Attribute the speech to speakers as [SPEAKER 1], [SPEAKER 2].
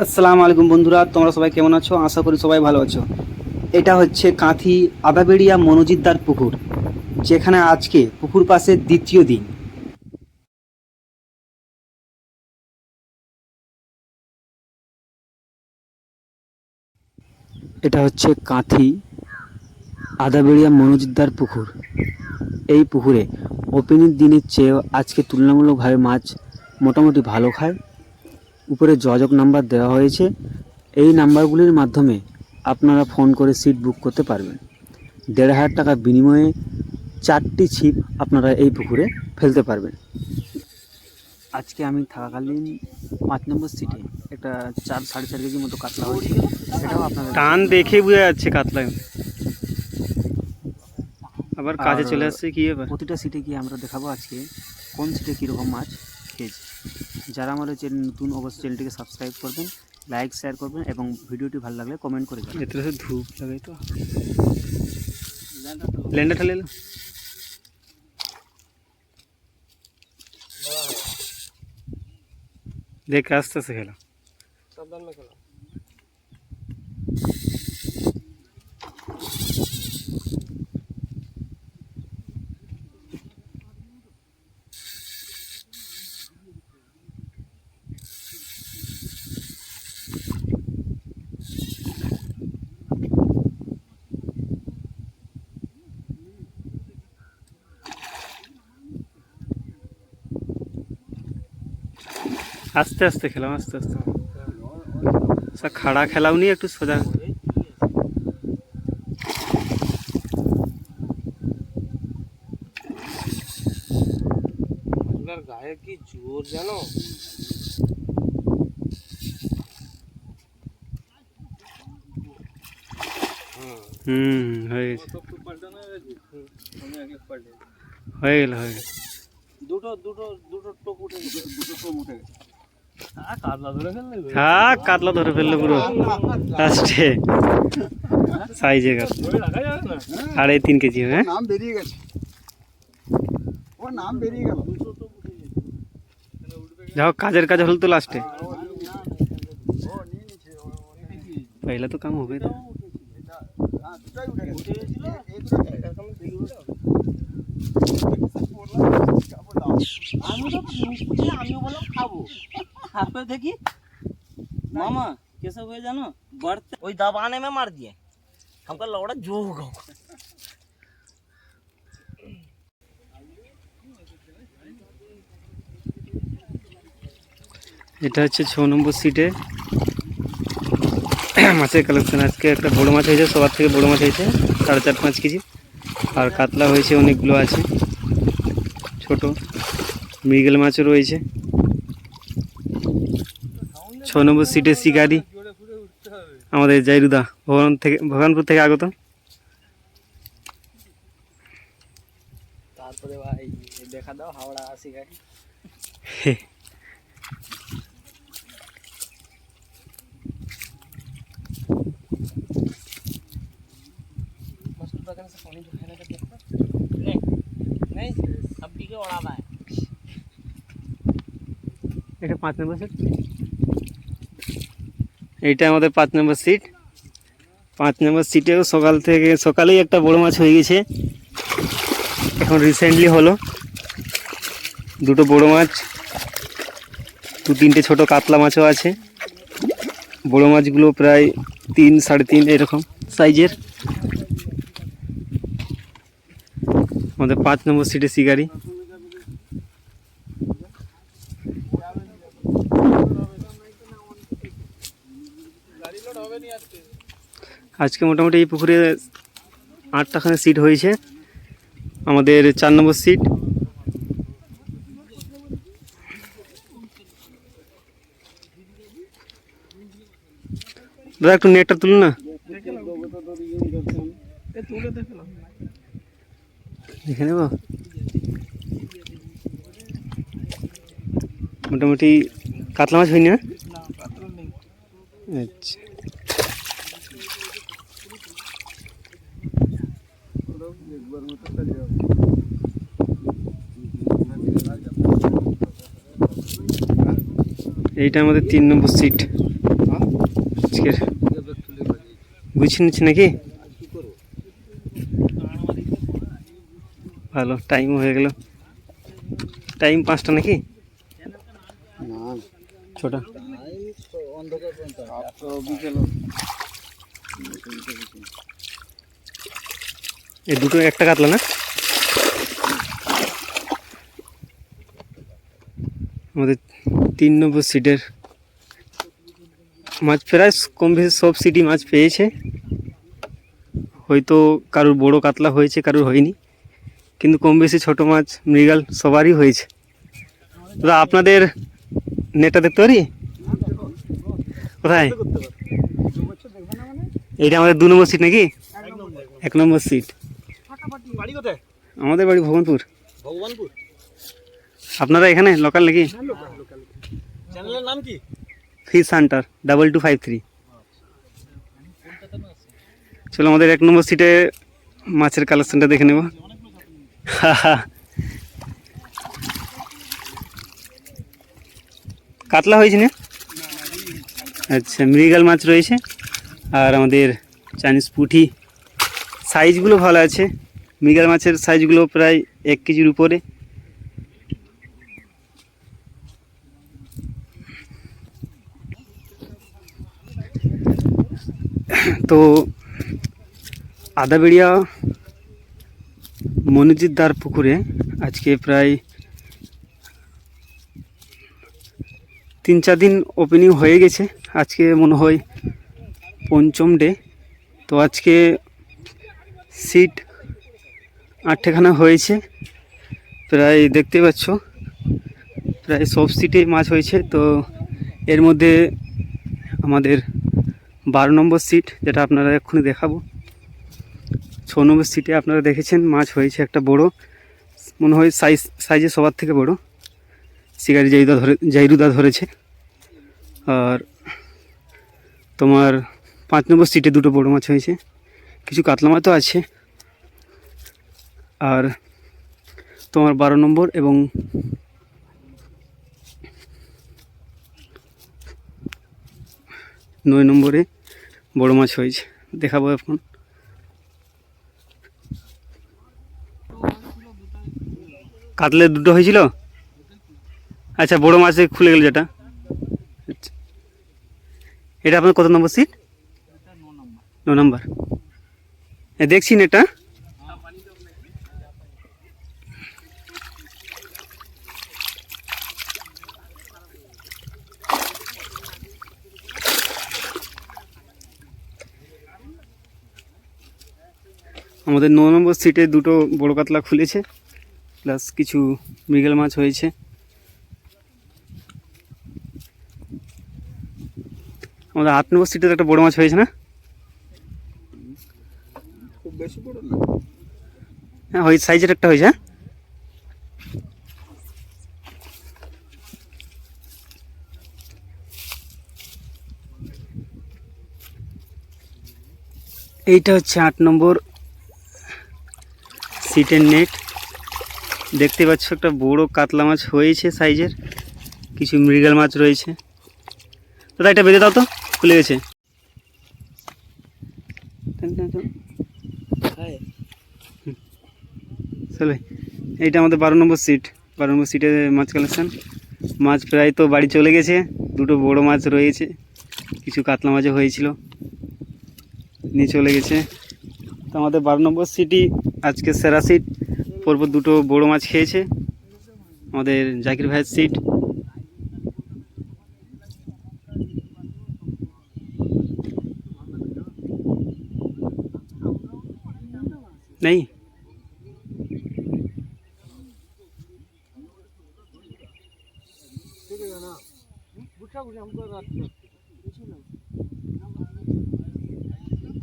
[SPEAKER 1] আসসালামু আলাইকুম বন্ধুরা, তোমরা সবাই কেমন আছো? আশা করি সবাই ভালো আছো। এটা হচ্ছে কাঁথি আদাবেড়িয়া মনোজিদ্দার পুকুর, যেখানে আজকে পুকুর পাশে দ্বিতীয় দিন। এটা হচ্ছে কাঁথি আদাবেড়িয়া মনোজিদ্দার পুকুর। এই পুকুরে ওপেনের দিনের চেয়ে আজকে তুলনামূলকভাবে মাছ মোটামুটি ভালো খায়। উপরে যোগাযোগ নাম্বার দেওয়া হয়েছে। এই নাম্বারগুলির মাধ্যমে আপনারা ফোন করে সিট বুক করতে পারবেন। দেড় হাজার টাকা বিনিময়ে চারটি ছিপ আপনারা এই পুকুরে ফেলতে পারবেন। আজকে আমি থাকাকালীন পাঁচ নম্বর সিটে একটা চার সাড়ে চার কেজির মতো কাতলা হয়েছে। সেটাও আপনারা
[SPEAKER 2] টান দেখে বোঝা যাচ্ছে কাতলা। আবার কাজে চলে আসছে কি
[SPEAKER 1] প্রতিটা সিটে গিয়ে আমরা দেখাবো আজকে কোন সিটে কীরকম মাছ। খেয়েছে। যারা আমাদের চ্যানেল নতুন অবশ্যই চ্যানেলটিকে সাবস্ক্রাইব করবেন লাইক শেয়ার করবেন এবং ভিডিওটি ভালো লাগলে কমেন্ট করে দেবেন
[SPEAKER 2] এতে তো ধূপ লাগাই তো। ল্যান্ডার ঠালে দেখ আস্তে আস্তে খেলা। আস্তে আস্তে খেলাম আস্তে আস্তে সব খাড়া খেলাও নি একটু সোজা
[SPEAKER 3] আপনার গায়ে কি জোর জানো
[SPEAKER 2] হুম হয়ে গেছে হয়ে গেল হয়ে গেল
[SPEAKER 3] দুটো দুটো দুটো টোপ উঠে গেছে দুটো টোপ উঠে গেছে কাতলা ধরে ফেললে
[SPEAKER 2] হ্যাঁ কাতলা ধরে ফেলল পুরো। লাস্টে সাইজে কাতলা।
[SPEAKER 3] রাখা যাবে না
[SPEAKER 2] আড়াই তিন কেজি হ্যাঁ?
[SPEAKER 4] নাম বেরিয়ে গেছে। ওর নাম বেরিয়ে গেল।
[SPEAKER 2] যা হোক কাজের কাজ হলো তো লাস্টে
[SPEAKER 4] ও নিয়ে নিচ্ছে ও নিয়ে নিচ্ছে।
[SPEAKER 2] পয়লা তো কাম হবে। তো
[SPEAKER 4] এটা হ্যাঁ দুটাই উঠে গেছে। এ- এই দুটো উঠে গেছে। বললাম,
[SPEAKER 3] আমি তো মিষ্টি আমিও বললাম খাবো তারপরে দেখি मामा कैसा हुआ जानो बढ़ते वही दबाने में मार दिए हमको लौड़ा जो होगा
[SPEAKER 2] এটা হচ্ছে ছ নম্বর সিটে মাছের কালেকশন আজকে একটা বড় মাছ হয়েছে সবার থেকে বড় মাছ হয়েছে সাড়ে চার পাঁচ কেজি আর কাতলা হয়েছে অনেকগুলো আছে ছোট মৃগেল মাছও রয়েছে। ছ নম্বর সিটের শিকারি আমাদের জাইরুদা ভগবান থেকে ভগবানপুর থেকে আগত।
[SPEAKER 3] তারপরে ভাই দেখা দাও হাওড়া আসি গাড়ি नहीं দিকে
[SPEAKER 2] এটা পাঁচ নম্বর সিট এইটা আমাদের পাঁচ নম্বর সিট পাঁচ নম্বর সিটেও সকাল থেকে, সকালেই একটা বড় মাছ হয়ে গেছে। এখন রিসেন্টলি হলো। দুটো বড় মাছ, দু তিনটে ছোট কাতলা মাছও আছে। বড় মাছগুলো প্রায় তিন, সাড়ে তিন, এরকম সাইজের আমাদের পাঁচ নম্বর সিটে শিকারি। আজকে মোটামুটি এই পুকুরে আটটাখানে সিট হয়েছে। আমাদের চার নম্বর সিট দাদা একটু নেটটা তুলুন না। দেখে নেব? মোটামুটি কাতলা মাছ হয়নি না? আচ্ছা। এইটা আমাদের তিন নম্বর সিট আজকের গুছিয়ে নিচ্ছে নাকি? ভালো টাইমও হয়ে গেল। টাইম পাঁচটা নাকি? ছটা। এই দুটো একটা কাতলা না? আমাদের তিন নম্বর সিটের মাছ প্রায় কম বেশি সব সিটি মাছ পেয়েছে। হয়তো কারোর বড় কাতলা হয়েছে কারোর হয়নি। কিন্তু কম বেশি ছোট মাছ মৃগাল সবারই হয়েছে। দাদা আপনাদের নেটটা দেখতে পারি? কোথায়? এইটা আমাদের দু নম্বর সিট নাকি? এক নম্বর সিট।
[SPEAKER 4] বাড়ি কোথায়?
[SPEAKER 2] আমাদের বাড়ি ভগবানপুর।
[SPEAKER 4] ভগবানপুর?
[SPEAKER 2] আপনারা এখানে লোকাল নাকি?
[SPEAKER 4] চ্যানেলের নাম কি?
[SPEAKER 2] Fish hunter double two five three চলো আমাদের এক নম্বর সিটে মাছের কালেকশনটা দেখে নেব। কাতলা হয়েছে না? আচ্ছা মৃগাল মাছ রয়েছে। আর আমাদের চাইনিজ পুঁটি। সাইজগুলো ভালো আছে। মৃগাল মাছের সাইজগুলো প্রায় এক কেজির উপরে। তো আদাবেড়িয়া মনোজিৎদার পুকুরে আজকে প্রায় তিন চার দিন ওপেনিং হয়ে গেছে। আজকে মনে হয় পঞ্চম ডে তো আজকে সিট আটখানা হয়েছে। প্রায় দেখতে পাচ্ছ, প্রায় সব সিটে মাছ হয়েছে। তো এর মধ্যে আমাদের বারো নম্বর সিট, যেটা আপনারা এক্ষুনি দেখাবো। ছ নম্বর সিটে আপনারা দেখেছেন মাছ হয়েছে একটা বড়, মনে হয় সাইজ, সাইজে সবার থেকে বড়। শিকারি জাইদা ধরে জাইরুদা ধরেছে। আর তোমার পাঁচ নম্বর সিটে দুটো বড় মাছ হয়েছে। কিছু কাতলা মাছও আছে। আর তোমার বারো নম্বর এবং নয় নম্বরে বড় মাছ হয়েছে। দেখাবো এখন। কাতলে দুটো হয়েছিল? আচ্ছা বড় মাছে খুলে গেল যেটা। আচ্ছা। এটা আপনার কত নম্বর সিট ন নম্বর। দেখছি না এটা আমাদের ন নম্বর সিটে দুটো বড় কাতলা খুলেছে প্লাস কিছু মৃগেল মাছ হয়েছে। আমাদের আট নম্বর সিটে একটা বড় মাছ হয়েছে না?
[SPEAKER 4] খুব বেশি বড় না?
[SPEAKER 2] হ্যাঁ ওই সাইজের একটা হয়েছে হ্যাঁ? এইটা হচ্ছে আট নম্বর সিটের নেট দেখতে পাচ্ছ একটা বড় কাতলা মাছ হয়েছে সাইজের কিছু মৃগাল মাছ রয়েছে। দাদা এটা বেঁধে দাও তো খুলে গেছে। চলে এইটা আমাদের বারো নম্বর সিট বারো নম্বর সিটে মাছ কালেকশান মাছ প্রায় তো বাড়ি চলে গেছে। দুটো বড় মাছ রয়েছে। কিছু কাতলা মাছও হয়েছিল। নিয়ে চলে গেছে। তো আমাদের বারো নম্বর সিটি, আজকে সেরা সিট পরপর দুটো বড় মাছ খেয়েছে। আমাদের জাকির ভাইয়ের সিট নেই?